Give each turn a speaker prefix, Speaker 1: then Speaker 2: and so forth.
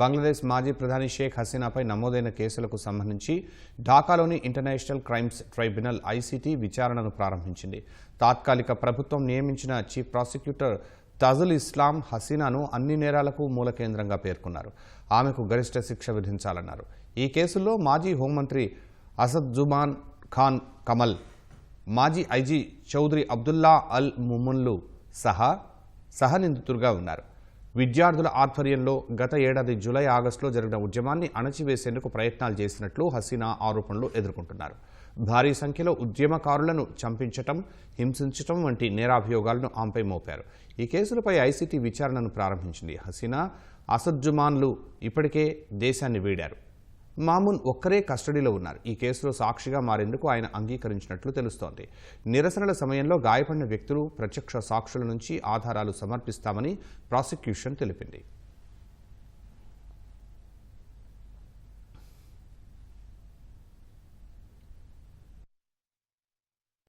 Speaker 1: బంగ్లాదేశ్ మాజీ ప్రధాని షేక్ హసీనాపై నమోదైన కేసులకు సంబంధించి ఢాకాలోని ఇంటర్నేషనల్ క్రైమ్స్ ట్రైబ్యునల్ ఐసీటీ విచారణను ప్రారంభించింది. తాత్కాలిక ప్రభుత్వం నియమించిన చీఫ్ ప్రాసిక్యూటర్ తజుల్ ఇస్లాం హసీనాను అన్ని నేరాలకు మూల కేంద్రంగా పేర్కొన్నారు. ఆమెకు గరిష్ట శిక్ష విధించాలన్నారు. ఈ కేసుల్లో మాజీ హోంమంత్రి అసద్జుమాన్ ఖాన్ కమల్ మాజీ ఐజీ చౌదరి అబ్దుల్లా అల్ ముమున్లు సహా సహనిందితులుగా ఉన్నారు. విద్యార్థుల ఆధ్వర్యంలో గత ఏడాది జూలై ఆగస్టులో జరిగిన ఉద్యమాన్ని అణచివేసేందుకు ప్రయత్నాలు చేసినట్లు హసీనా ఆరోపణలు ఎదుర్కొంటున్నారు. భారీ సంఖ్యలో ఉద్యమకారులను చంపించటం హింసించటం వంటి నేరాభియోగాలను ఆమెపై మోపారు. ఈ కేసులపై ఐసీటీ విచారణను ప్రారంభించింది. హసీనా అసద్జుమాన్లు ఇప్పటికే దేశాన్ని వీడారు. మామూన్ ఒక్కరే కస్టడీలో ఉన్నారు. ఈ కేసులో సాక్షిగా మారేందుకు ఆయన అంగీకరించినట్లు తెలుస్తోంది. నిరసనల సమయంలో గాయపడిన వ్యక్తులు ప్రత్యక్ష సాక్షుల నుంచి ఆధారాలు సమర్పిస్తామని ప్రాసిక్యూషన్ తెలిపింది.